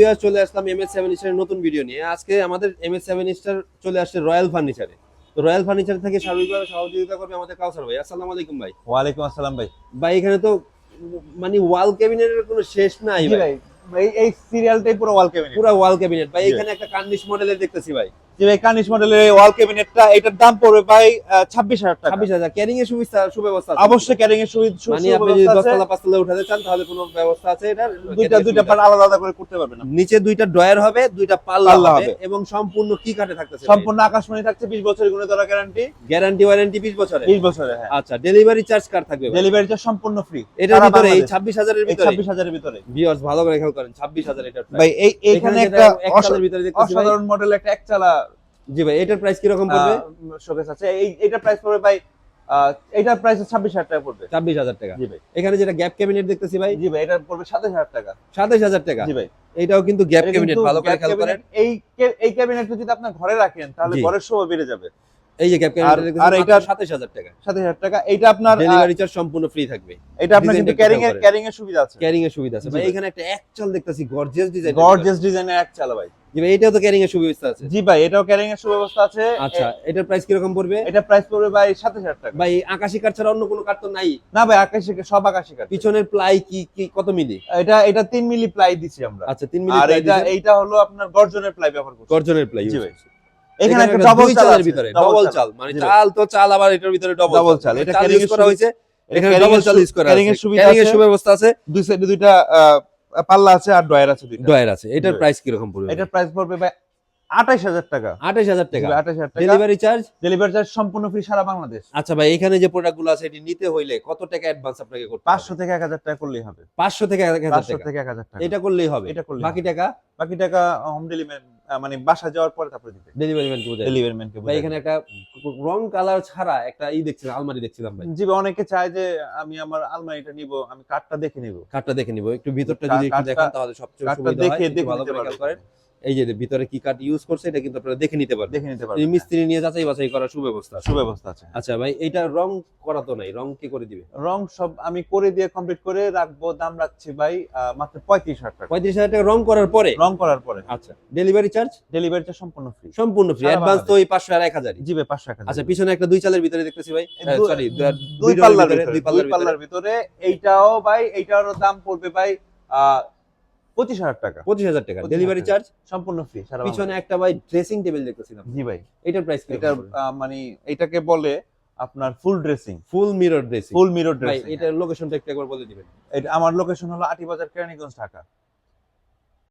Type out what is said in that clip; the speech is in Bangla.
বিহার চলে আসলাম এম এস সেভেন স্টার নতুন ভিডিও নিয়ে। আজকে আমাদের এম এস সেভেন স্টার চলে আসছে রয়্যাল ফার্নিচারে তো রয়্যাল ফার্নিচার থেকে সার্বিকভাবে সহযোগিতা করবে আমাদের কাউসার ভাই। আসসালামু আলাইকুম ভাই। ওয়ালাইকুম আসসালাম ভাই। ভাই এখানে তো মানে ওয়াল ক্যাবিনেটের কোনো শেষ নাই ভাই। এই সিরিয়ালটাই পুরো ওয়াল ক্যাবিনেট পুরো ওয়াল ক্যাবিনেট ভাই এখানে একটা কান্ডিশ মডেলের দেখতেছি ভাই। জি ভাই কানিশ মডেলের ওয়াল ক্যাবিনেটটা এটার দাম পড়বে ভাই ছাব্বিশ হাজার টাকা। ছাব্বিশ হাজার। ক্যারিং এর সুবিধা সুব্যবস্থা অবশ্যই ক্যারিং এর সুবিধা মানে আপনি যদি দশতলা পাঁচতলা উঠাতে চান তাহলে কোনো ব্যবস্থা আছে এটার? দুইটা দুইটা পার্ট আলাদা আলাদা করে করতে পারবেন আপনি। নিচে দুইটা ড্রয়ার হবে দুইটা পাল্লা হবে। এবং সম্পূর্ণ কি কাঠে থাকতেছে সম্পূর্ণ আকাশমণি থাকছে 20 বছরের গুণে ধরা গ্যারান্টি গ্যারান্টি ওয়ারেন্টি বিশ বছরের? 20 বছরের হ্যাঁ। আচ্ছা ডেলিভারি চার্জ কার থাকবে ডেলিভারি চার্জ সম্পূর্ণ ফ্রি এটার ভিতরে এই ছাব্বিশ হাজারের ভিতরে? 26 হাজারের ভিতরে। ভিউয়ার্স ভালো করে খেয়াল করেন ছাব্বিশ হাজার এটার price। ভাই এই এখানে একটা অসাধারণ মডেল একটা একচালা জি ভাই এটার প্রাইস কীরকম পড়বে? শোকেস আছে। এই এটার প্রাইস পড়বে ভাই এটার প্রাইস 26000 টাকা পড়বে। ছাব্বিশ হাজার টাকা। জি ভাই। এখানে যেটা গ্যাপ ক্যাবিনেট দেখতেছি ভাই জি ভাই এটা পড়বে 27000 টাকা। সাতাশ হাজার টাকা। জি ভাই। এটাও কিন্তু গ্যাপ ক্যাবিনেট ভালো করে খেয়াল করেন। এই এই ক্যাবিনেটটা যদি আপনি ঘরে রাখেন তাহলে ঘরের শোভা বেড়ে যাবে। এই যে গ্যাপ ক্যাবিনেট আর দেখতেছি এইটার- সাতাশ হাজার টাকা। সাত হাজার টাকা। এটা আপনার ডেলিভারি চার্জ সম্পূর্ণ ফ্রি থাকবে। এটা আপনার কিন্তু ক্যারিং এর ক্যারিং এর সুবিধা আছে। ক্যারিং এর সুবিধা আছে। ভাই। এখানে একটা একচাল দেখতেছি গর্জিয়াস ডিজাইন গর্জিয়াস ডিজাইনের এক চালা ভাই। জি ভাই এটাও তো ক্যারিং এর সুবিধা আছে। জি ভাই এটাও ক্যারিং এর সুব্যবস্থা আছে। আচ্ছা এটার প্রাইস কীরকম পড়বে? এটা প্রাইস পড়বে ভাই সাত হাজার টাকা। ভাই আকাশি কাঠ ছাড়া অন্য কোনো কাঠ তো নাই? না ভাই আকাশি সব আকাশি কাঠ পিছনের প্লাই কি কি কত মিলি? এটা এটা তিন মিলি প্লাই দিছি আমরা। আচ্ছা তিন মিলি আর এটা এইটা হলো আপনার গর্জনের প্লাই ব্যবহার করছি। গর্জনের প্লাই জি ভাই। এখানে একটা ডবল চাল চালের ভিতরে ডবল চাল। মানে চাল তো চাল আবার এটার ভিতরে ডবল চাল, এটা ক্যারিং করা হয়েছে এখানে ডবল চাল ইউজ করা আছে এর সুবিধা ক্যারিং এর সুব্যবস্থা আছে। দুই সাইডে দুইটা পাল্লা আছে আর ডয়ার আছে ডয়ার আছে। এটার। প্রাইস কীরকম পড়বে এটার প্রাইস পড়বে ভাই আঠাশ হাজার টাকা। আঠাশ হাজার টাকা। আঠাশ হাজার টাকা। ডেলিভারি চার্জ ডেলিভারি চার্জ সম্পূর্ণ ফ্রি সারা বাংলাদেশ। আচ্ছা ভাই এখানে যে প্রোডাক্টগুলো আছে এটি নিতে হইলে কত টাকা অ্যাডভান্স আপনাকে করতে পাঁচশো থেকে এক হাজার টাকা করলেই হবে। পাঁচশো থেকে এক হাজার পাঁচশো থেকে এক হাজার টাকা। এটা করলেই হবে? এটা করলেই বাকি টাকা? বাকি টাকা হোম ডেলিভারি মানে বাসা যাওয়ার পরে তারপরে দিবে। ডেলিভারি ম্যান বুঝে ডেলিভারি ম্যানকে ভাই এখানে একটা রং কালার ছাড়া একটা ই দেখছিলাম আলমারি দেখছিলাম ভাই। জি অনেকে চায় যে আমি আমার আলমারিটা নিব আমি কাঠটা দেখে নিব। কাঠটা দেখে নিব। একটু ভিতরটা যদি একটু তাহলে সবচেয়ে সুবিধা দেখে দেখে ভালো করে করেন এই যে ভিতরে কি কাঠ ইউজ করছে এটা কিন্তু আপনারা দেখে নিতে পারবেন। দেখে নিতে পারবেন হ্যাঁ। মিস্ত্রি নিয়ে যাচাই বাছাই করার সুব্যবস্থা সুব্যবস্থা আছে। আচ্ছা ভাই এটা রং করা তো নাই রং কি করে দিবে? রং সব আমি করে দিয়ে কমপ্লিট করে রাখব দাম রাখছি ভাই মাত্র 35000 টাকা। 35000 টাকা রং করার পরে? রং করার পরে। আচ্ছা ডেলিভারি চার্জ ডেলিভারি চার্জ সম্পূর্ণ ফ্রি সম্পূর্ণ ফ্রি অ্যাডভান্স তো এই 500 আর 1000 জিবে 500 আচ্ছা পিছনে একটা দুই চালের ভিতরে দেখতেছি ভাই। সরি দুই পাল্লার ভিতরে দুই পাল্লার ভিতরে। এইটাও ভাই এইটার দাম পড়বে ভাই পঁচিশ হাজার টাকা। পঁচিশ হাজার টাকা। ডেলিভারি চার্জ সম্পূর্ণ ফ্রি পিছনে একটা ভাই ড্রেসিং টেবিল দেখতেছিলাম জি ভাই। এটার প্রাইস এটা মানে এটাকে বলে আপনার full dressing full mirror dressing full mirror dressing এটার লোকেশনটা একটু একবার বলে দিবেন। এটা আমার লোকেশন হলো আটি বাজার কেরানীগঞ্জ ঢাকা।